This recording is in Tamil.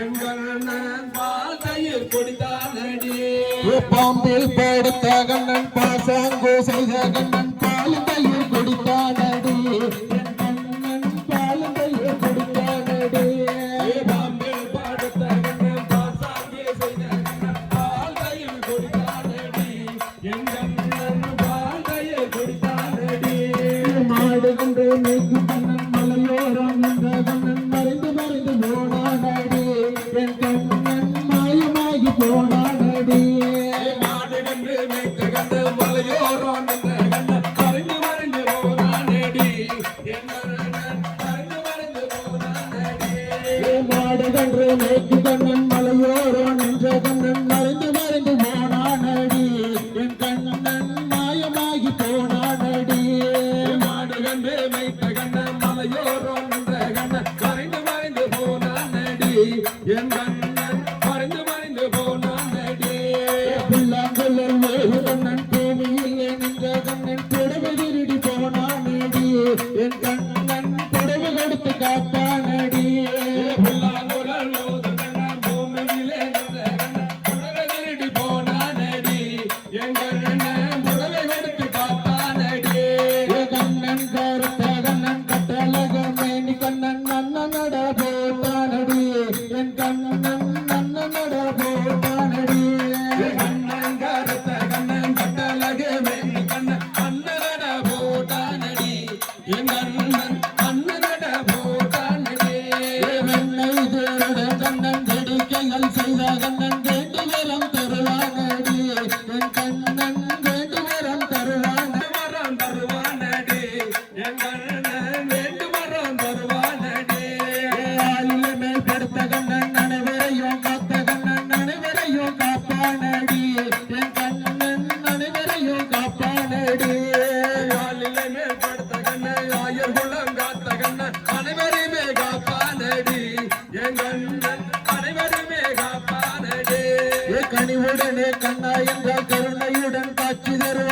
எங்கள் தயிர் குடித்தானடி. பாம்பில் படுத்த கண்ணன் பாசாங்கு செய்த கண்ணன் பாலுந்தையில் குடித்தானடி. என் கண்ணன் மாடுகன்று நேற்று கண்ணன் மலையோரோ நின்ற கண்ணன் மறைந்து மறைந்து போனானடி என் கண்ணன் மாயமாகி போனானடி. மாடு கண்டு மேய்த்த கண்ணன் மலையோரோ நின்ற கண்ணன் மறைந்து மறைந்து போனானடி என் கண்ணன் வேடிக்கைகள் செய்த கண்ணன் வேண்டு வரம் தருவானடி. என் கண்ணன் வேண்டு வரம் தருவானடி. வரம் தருவானடி என் அண்ணன் வேண்டு வரம் தருவானடி ஆளில் மேல் படுத்த கண்ணன் அனைவரையும் காத்த கண்ணன் அனைவரையும் காப்பானடி. என் கண்ணன் அனைவரையும் காப்பானடி. கனிவுடனே கண்ணா என்றால் கருணையுடன் காட்சி தருவ